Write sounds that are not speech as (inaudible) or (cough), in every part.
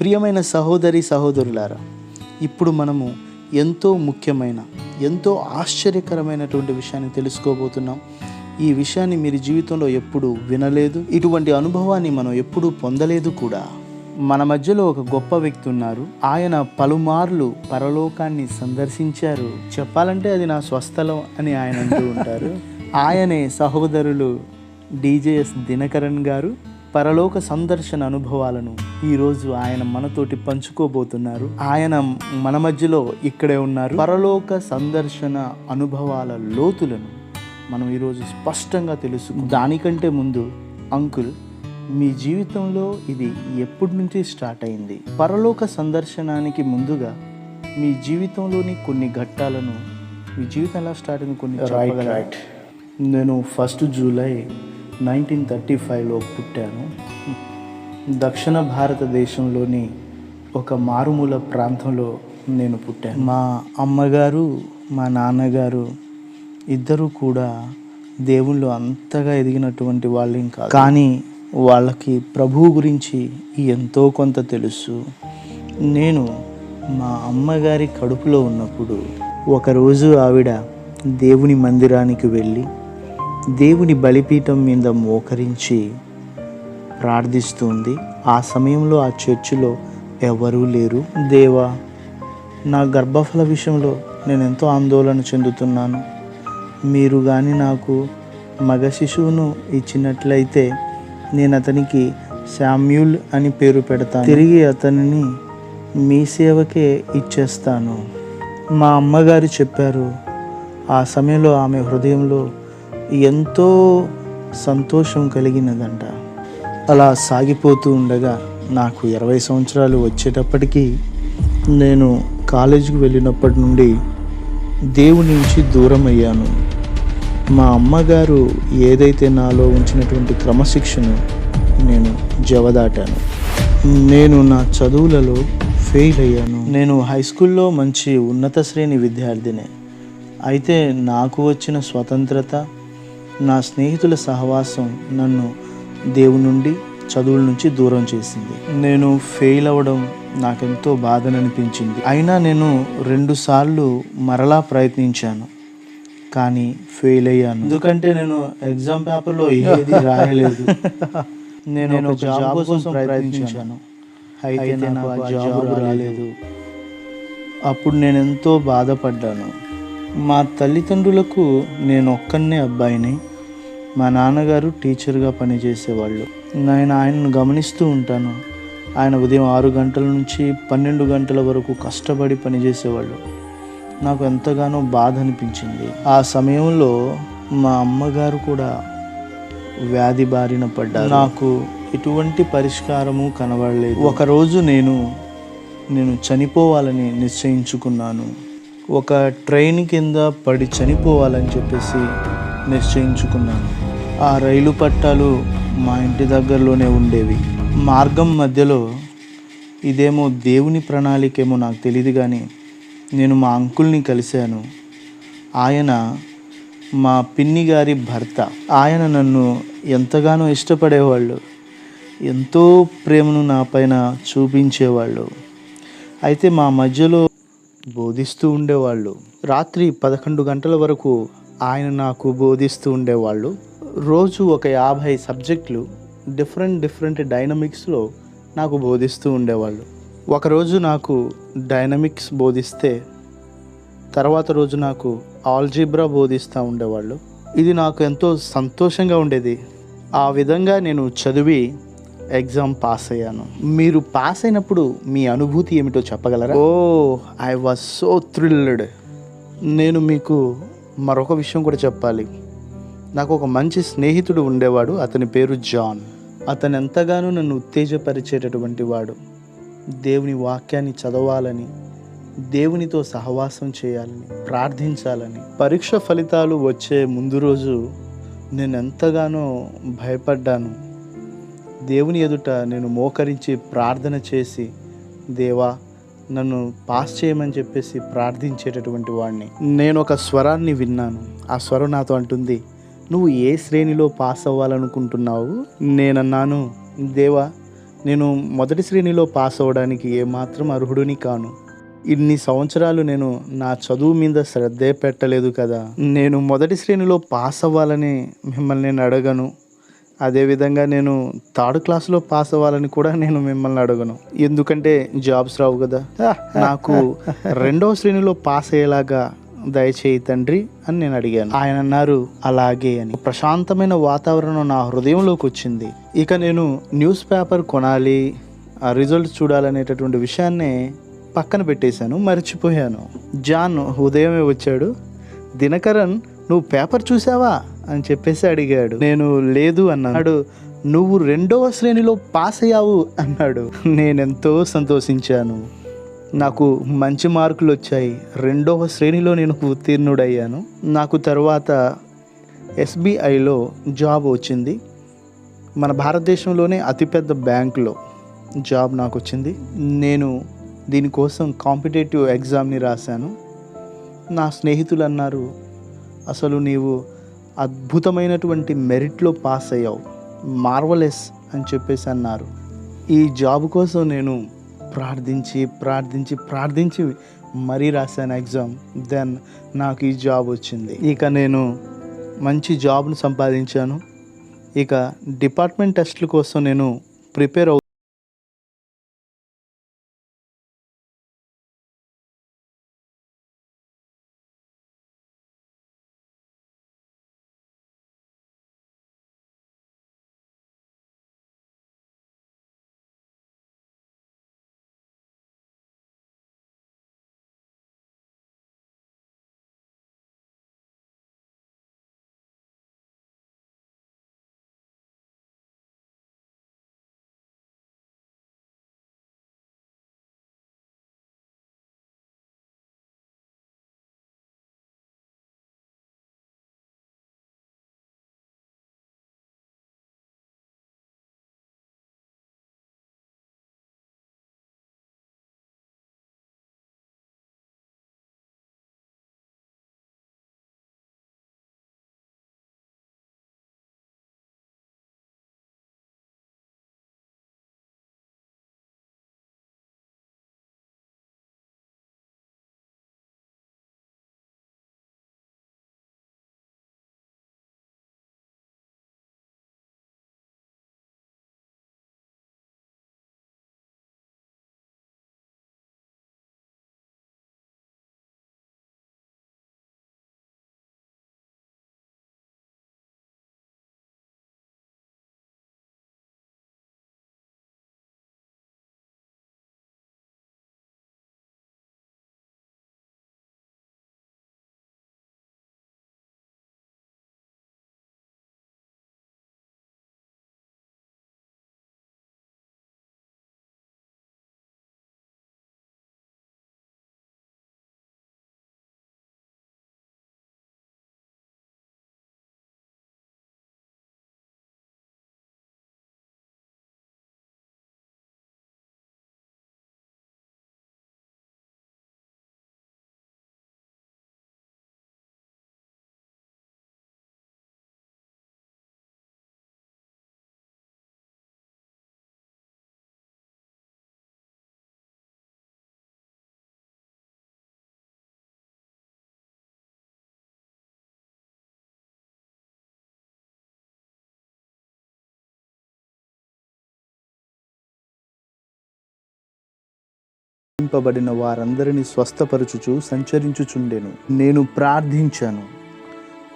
ప్రియమైన సహోదరి సహోదరులారా ఇప్పుడు మనము ఎంతో ముఖ్యమైన ఎంతో ఆశ్చర్యకరమైనటువంటి విషయాన్ని తెలుసుకోబోతున్నాం. ఈ విషయాన్ని మీరు జీవితంలో ఎప్పుడు వినలేదు ఇటువంటి అనుభవాన్ని మనం ఎప్పుడూ పొందలేదు కూడా. మన మధ్యలో ఒక గొప్ప వ్యక్తి ఉన్నారు. ఆయన పలుమార్లు పరలోకాన్ని సందర్శించారు. చెప్పాలంటే అది నా స్వస్థలం అని ఆయన అంటూ ఉంటారు. (laughs) ఆయనే సహోదరులు డిజేఎస్ దినకరన్ గారు. పరలోక సందర్శన అనుభవాలను ఈరోజు ఆయన మనతోటి పంచుకోబోతున్నారు. ఆయన మన మధ్యలో ఇక్కడే ఉన్నారు. పరలోక సందర్శన అనుభవాల లోతులను మనం ఈరోజు స్పష్టంగా తెలుసు దానికంటే ముందు అంకుల్ మీ జీవితంలో ఇది ఎప్పటి నుంచి స్టార్ట్ అయింది? పరలోక సందర్శనానికి ముందుగా మీ జీవితంలోని కొన్ని ఘట్టాలను మీ జీవితం ఎలా స్టార్ట్ అయింది కొన్ని చెప్పగలరా? నేను ఫస్ట్ జూలై నైన్టీన్ థర్టీ ఫైవ్లో పుట్టాను. దక్షిణ భారతదేశంలోని ఒక మారుమూల ప్రాంతంలో నేను పుట్టాను. మా అమ్మగారు మా నాన్నగారు ఇద్దరూ కూడా దేవుళ్ళు అంతగా ఎదిగినటువంటి వాళ్ళు ఇంకా కానీ వాళ్ళకి ప్రభువు గురించి ఎంతో కొంత తెలుసు. నేను మా అమ్మగారి కడుపులో ఉన్నప్పుడు ఒకరోజు ఆవిడ దేవుని మందిరానికి వెళ్ళి దేవుని బలిపీఠం మీద మోకరించి ప్రార్థిస్తుంది. ఆ సమయంలో ఆ చర్చిలో ఎవరూ లేరు. దేవా నా గర్భఫల విషయంలో నేను ఎంతో ఆందోళన చెందుతున్నాను. మీరు కానీ నాకు మగ శిశువును ఇచ్చినట్లయితే నేను అతనికి శామ్యూల్ అని పేరు పెడతాను. తిరిగి అతనిని మీ సేవకే ఇచ్చేస్తాను. మా అమ్మగారు చెప్పారు ఆ సమయంలో ఆమె హృదయంలో ఎంతో సంతోషం కలిగినదంట. అలా సాగిపోతూ ఉండగా నాకు ఇరవై సంవత్సరాలు వచ్చేటప్పటికి నేను కాలేజీకి వెళ్ళినప్పటి నుండి దేవుని నుంచి దూరం అయ్యాను. మా అమ్మగారు ఏదైతే నాలో ఉంచినటువంటి క్రమశిక్షణ నేను జవదాటాను. నేను నా చదువులలో ఫెయిల్ అయ్యాను. నేను హై స్కూల్లో మంచి ఉన్నత శ్రేణి విద్యార్థినే. అయితే నాకు వచ్చిన స్వతంత్రత నా స్నేహితుల సహవాసం నన్ను దేవుని నుండి చదువుల నుంచి దూరం చేసింది. నేను ఫెయిల్ అవ్వడం నాకెంతో బాధననిపించింది. అయినా నేను రెండుసార్లు మరలా ప్రయత్నించాను కానీ ఫెయిల్ అయ్యాను. ఎందుకంటే నేను ఎగ్జామ్ పేపర్లో ఏది రాయలేదు. (laughs) నేను జాబ్ కోసం ప్రయత్నించాను. అయితే నాకు జాబ్ రాలేదు. అప్పుడు నేను ఎంతో బాధపడ్డాను. మా తల్లిదండ్రులకు నేను ఒక్కనే అబ్బాయిని. మా నాన్నగారు టీచర్గా పనిచేసేవాళ్ళు. నేను ఆయనను గమనిస్తూ ఉంటాను. ఆయన ఉదయం ఆరు గంటల నుంచి పన్నెండు గంటల వరకు కష్టపడి పనిచేసేవాళ్ళు. నాకు ఎంతగానో బాధ అనిపించింది. ఆ సమయంలో మా అమ్మగారు కూడా వ్యాధి బారిన పడ్డారు. నాకు ఎటువంటి పరిష్కారము కనబడలేదు. ఒకరోజు నేను నేను చనిపోవాలని నిశ్చయించుకున్నాను. ఒక ట్రైన్ కింద పడి చనిపోవాలని చెప్పేసి నిశ్చయించుకున్నాను. ఆ రైలు పట్టాలు మా ఇంటి దగ్గరలోనే ఉండేవి. మార్గం మధ్యలో ఇదేమో దేవుని ప్రణాళికేమో నాకు తెలియదు కానీ నేను మా అంకుల్ని కలిశాను. ఆయన మా పిన్ని గారి భర్త. ఆయన నన్ను ఎంతగానో ఇష్టపడేవాళ్ళు. ఎంతో ప్రేమను నా పైన చూపించేవాళ్ళు. అయితే మా మధ్యలో బోధిస్తూ ఉండేవాళ్ళు. రాత్రి పదకొండు గంటల వరకు ఆయన నాకు బోధిస్తూ ఉండేవాళ్ళు. రోజు ఒక యాభై సబ్జెక్టులు డిఫరెంట్ డిఫరెంట్ డైనమిక్స్లో నాకు బోధిస్తూ ఉండేవాళ్ళు. ఒకరోజు నాకు డైనమిక్స్ బోధిస్తే తర్వాత రోజు నాకు ఆల్జీబ్రా బోధిస్తూ ఉండేవాళ్ళు. ఇది నాకు ఎంతో సంతోషంగా ఉండేది. ఆ విధంగా నేను చదివి ఎగ్జామ్ పాస్ అయ్యాను. మీరు పాస్ అయినప్పుడు మీ అనుభూతి ఏమిటో చెప్పగలరా? Oh I was so thrilled. నేను మీకు మరొక విషయం కూడా చెప్పాలి. నాకు ఒక మంచి స్నేహితుడు ఉండేవాడు అతని పేరు జాన్. అతను ఎంతగానో నన్ను ఉత్తేజపరిచేటటువంటి వాడు. దేవుని వాక్యాన్ని చదవాలని దేవునితో సహవాసం చేయాలని ప్రార్థించాలని. పరీక్ష ఫలితాలు వచ్చే ముందు రోజు నేను ఎంతగానో భయపడ్డాను. దేవుని ఎదుట నేను మోకరించి ప్రార్థన చేసి దేవా నన్ను పాస్ చేయమని చెప్పేసి ప్రార్థించేటటువంటి వాడిని నేను ఒక స్వరాన్ని విన్నాను. ఆ స్వరం నాతో అంటుంది నువ్వు ఏ శ్రేణిలో పాస్ అవ్వాలనుకుంటున్నావు? నేనన్నాను దేవా నేను మొదటి శ్రేణిలో పాస్ అవ్వడానికి ఏమాత్రం అర్హుడిని కాను. ఇన్ని సంవత్సరాలు నేను నా చదువు మీద శ్రద్ధే పెట్టలేదు కదా. నేను మొదటి శ్రేణిలో పాస్ అవ్వాలని మిమ్మల్ని నేను అడగను. అదేవిధంగా నేను థర్డ్ క్లాస్లో పాస్ అవ్వాలని కూడా నేను మిమ్మల్ని అడగను. ఎందుకంటే జాబ్స్ రావు కదా. నాకు రెండవ శ్రేణిలో పాస్ అయ్యేలాగా దయచేయి తండ్రి అని నేను అడిగాను. ఆయన అన్నారు అలాగే అని. ప్రశాంతమైన వాతావరణం నా హృదయంలోకి వచ్చింది. ఇక నేను న్యూస్ పేపర్ కొనాలి ఆ రిజల్ట్ చూడాలనేటటువంటి విషయాన్నే పక్కన పెట్టేశాను మర్చిపోయాను. జాన్ ఉదయమే వచ్చాడు. దినకరన్ నువ్వు పేపర్ చూసావా అని చెప్పేసి అడిగాడు. నేను లేదు అన్నాడు నువ్వు రెండవ శ్రేణిలో పాస్ అయ్యావు. అన్నాడు నేనెంతో సంతోషించాను. నాకు మంచి మార్కులు వచ్చాయి. రెండవ శ్రేణిలో నేను ఉత్తీర్ణుడయ్యాను. నాకు తర్వాత ఎస్బీఐలో జాబ్ వచ్చింది. మన భారతదేశంలోనే అతిపెద్ద బ్యాంకులో జాబ్ నాకు వచ్చింది. నేను దీనికోసం కాంపిటేటివ్ ఎగ్జామ్ని రాశాను. నా స్నేహితులు అన్నారు అసలు నీవు అద్భుతమైనటువంటి మెరిట్లో పాస్ అయ్యావు. మార్వలెస్ అని చెప్పేసి అన్నారు. ఈ జాబ్ కోసం నేను ప్రార్థించి ప్రార్థించి ప్రార్థించి మరీ రాశాను ఎగ్జామ్. దెన్ నాకు ఈ జాబ్ వచ్చింది. ఇక నేను మంచి జాబ్ను సంపాదించాను. ఇక డిపార్ట్మెంట్ టెస్ట్ల కోసం నేను ప్రిపేర్ అవు నింపబడిన వారందరిని స్వస్థపరచుచు సంచరించుచుండెను. నేను ప్రార్థించాను.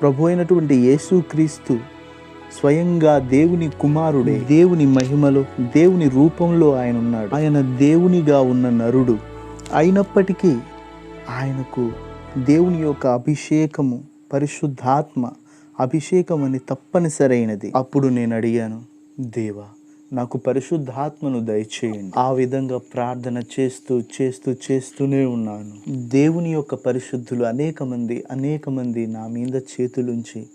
ప్రభు అయినటువంటి యేసుక్రీస్తు స్వయంగా దేవుని కుమారుడే దేవుని మహిమలో దేవుని రూపంలో ఆయన ఉన్నాడు. ఆయన దేవునిగా ఉన్న నరుడు. అయినప్పటికీ ఆయనకు దేవుని యొక్క అభిషేకము పరిశుద్ధాత్మ అభిషేకం అని తప్పనిసరైనది. అప్పుడు నేను అడిగాను దేవా నాకు పరిశుద్ధాత్మను దయచేయండి. ఆ విధంగా ప్రార్థన చేస్తూ చేస్తూ చేస్తూనే ఉన్నాను. దేవుని యొక్క పరిశుద్ధులు అనేక మంది అనేక మంది నా మీద చేతులుంచి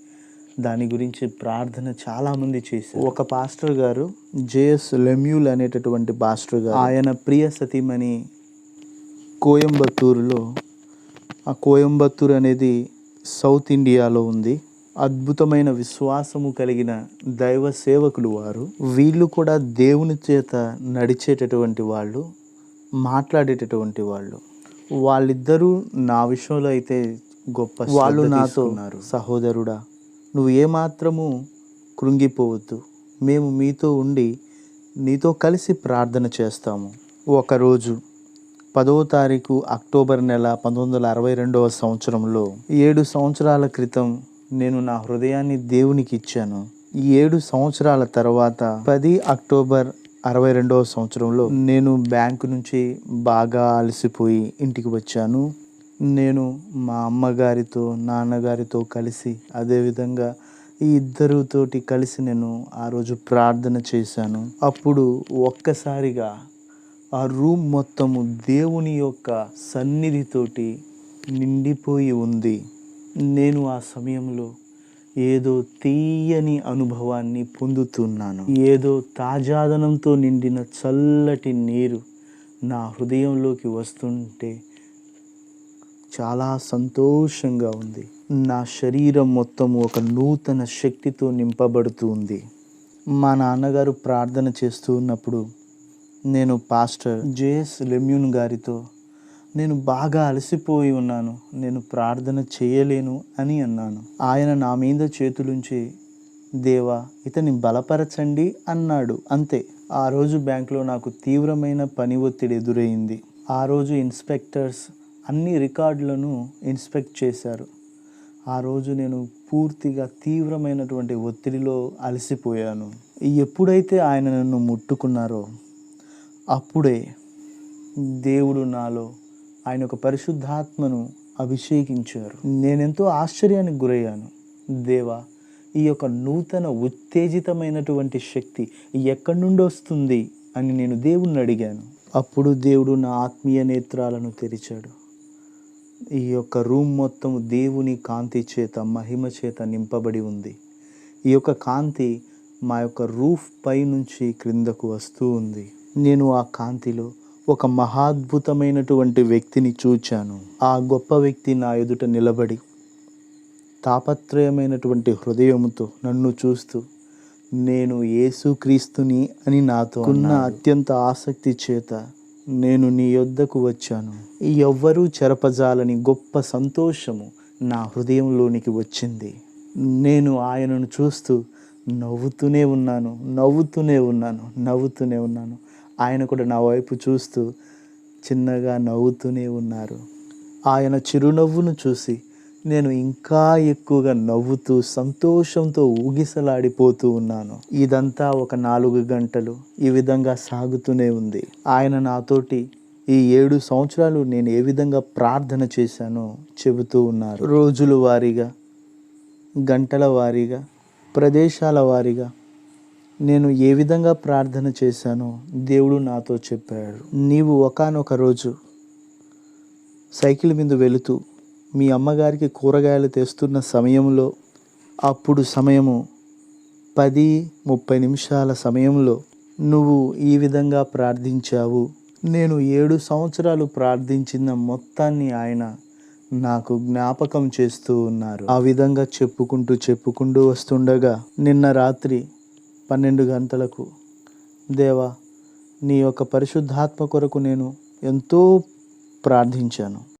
దాని గురించి ప్రార్థన చాలా మంది చేశారు. ఒక పాస్టర్ గారు జేఎస్ లెమ్యూల్ అనేటటువంటి పాస్టర్ గారు ఆయన ప్రియ సతీమణి కోయంబత్తూరులో ఆ కోయంబత్తూర్ అనేది సౌత్ ఇండియాలో ఉంది. అద్భుతమైన విశ్వాసము కలిగిన దైవ సేవకులు వారు వీళ్ళు కూడా దేవుని చేత నడిచేటటువంటి వాళ్ళు మాట్లాడేటటువంటి వాళ్ళు. వాళ్ళిద్దరూ నా విషయంలో అయితే గొప్ప వాళ్ళు నాతో సహోదరుడా నువ్వు ఏమాత్రము కృంగిపోవద్దు. మేము మీతో ఉండి నీతో కలిసి ప్రార్థన చేస్తాము. ఒకరోజు పదవ తారీఖు అక్టోబర్ నెల పంతొమ్మిది వందల అరవై రెండవ సంవత్సరంలో ఏడు సంవత్సరాల క్రితం నేను నా హృదయాన్ని దేవునికి ఇచ్చాను. ఈ ఏడు సంవత్సరాల తర్వాత పది అక్టోబర్ అరవై రెండవ సంవత్సరంలో నేను బ్యాంకు నుంచి బాగా అలసిపోయి ఇంటికి వచ్చాను. నేను మా అమ్మగారితో నాన్నగారితో కలిసి అదేవిధంగా ఈ ఇద్దరితోటి కలిసి నేను ఆ రోజు ప్రార్థన చేశాను. అప్పుడు ఒక్కసారిగా ఆ రూమ్ మొత్తము దేవుని యొక్క సన్నిధితోటి నిండిపోయి ఉంది. నేను ఆ సమయంలో ఏదో తీయని అనుభవాన్ని పొందుతున్నాను. ఏదో తాజాదనంతో నిండిన చల్లటి నీరు నా హృదయంలోకి వస్తుంటే చాలా సంతోషంగా ఉంది. నా శరీరం మొత్తం ఒక నూతన శక్తితో నింపబడుతుంది మా నాన్నగారు ప్రార్థన చేస్తూ ఉన్నప్పుడు నేను పాస్టర్ జేఎస్ లెమ్యూన్ గారితో నేను బాగా అలసిపోయి ఉన్నాను. నేను ప్రార్థన చేయలేను అని అన్నాను. ఆయన నా మీద చేతులుంచి దేవా ఇతని బలపరచండి అన్నాడు. అంతే. ఆ రోజు బ్యాంకులో నాకు తీవ్రమైన పని ఒత్తిడి ఎదురైంది. ఆ రోజు ఇన్స్పెక్టర్స్ అన్ని రికార్డులను ఇన్స్పెక్ట్ చేశారు. ఆ రోజు నేను పూర్తిగా తీవ్రమైనటువంటి ఒత్తిడిలో అలసిపోయాను. ఎప్పుడైతే ఆయన నన్ను ముట్టుకున్నారో అప్పుడే దేవుడు నాలో ఆయన ఒక పరిశుద్ధాత్మను అభిషేకించారు. నేనెంతో ఆశ్చర్యానికి గురయ్యాను. దేవా ఈ యొక్క నూతన ఉత్తేజితమైనటువంటి శక్తి ఎక్కడి నుండి వస్తుంది అని నేను దేవుణ్ణి అడిగాను. అప్పుడు దేవుడు నా ఆత్మీయ నేత్రాలను తెరిచాడు. ఈ యొక్క రూమ్ మొత్తం దేవుని కాంతి చేత మహిమ చేత నింపబడి ఉంది. ఈ యొక్క కాంతి మా యొక్క రూఫ్ పై నుంచి క్రిందకు వస్తూ ఉంది. నేను ఆ కాంతిలో ఒక మహాద్భుతమైనటువంటి వ్యక్తిని చూచాను. ఆ గొప్ప వ్యక్తి నా ఎదుట నిలబడి తాపత్రయమైనటువంటి హృదయముతో నన్ను చూస్తూ నేను యేసుక్రీస్తుని అని నాతో ఉన్న అత్యంత ఆసక్తి చేత నేను నీ యొద్దకు వచ్చాను. ఎవ్వరూ చెరపజాలని గొప్ప సంతోషము నా హృదయంలోనికి వచ్చింది. నేను ఆయనను చూస్తూ నవ్వుతూనే ఉన్నాను నవ్వుతూనే ఉన్నాను నవ్వుతూనే ఉన్నాను. ఆయన కూడా నా వైపు చూస్తూ చిన్నగా నవ్వుతూనే ఉన్నారు. ఆయన చిరునవ్వును చూసి నేను ఇంకా ఎక్కువగా నవ్వుతూ సంతోషంతో ఊగిసలాడిపోతూ ఉన్నాను. ఇదంతా ఒక నాలుగు గంటలు ఈ విధంగా సాగుతూనే ఉంది. ఆయన నాతోటి ఈ ఏడు సంవత్సరాలు నేను ఏ విధంగా ప్రార్థన చేశానో చెబుతూ ఉన్నారు. రోజుల వారీగా గంటల వారీగా ప్రదేశాల వారీగా నేను ఏ విధంగా ప్రార్థన చేశానో దేవుడు నాతో చెప్పాడు. నీవు ఒకానొక రోజు సైకిల్ మీద వెళుతూ మీ అమ్మగారికి కూరగాయలు తెస్తున్న సమయంలో అప్పుడు సమయము పది ముప్పై నిమిషాల సమయంలో నువ్వు ఈ విధంగా ప్రార్థించావు. నేను ఏడు సంవత్సరాలు ప్రార్థించిన మొత్తాన్ని ఆయన నాకు జ్ఞాపకం చేస్తూ ఉన్నారు. ఆ విధంగా చెప్పుకుంటూ చెప్పుకుంటూ వస్తుండగా నిన్న రాత్రి పన్నెండు గంటలకు. దేవా నీ యొక్క పరిశుద్ధాత్మ కొరకు నేను ఎంతో ప్రార్థించాను.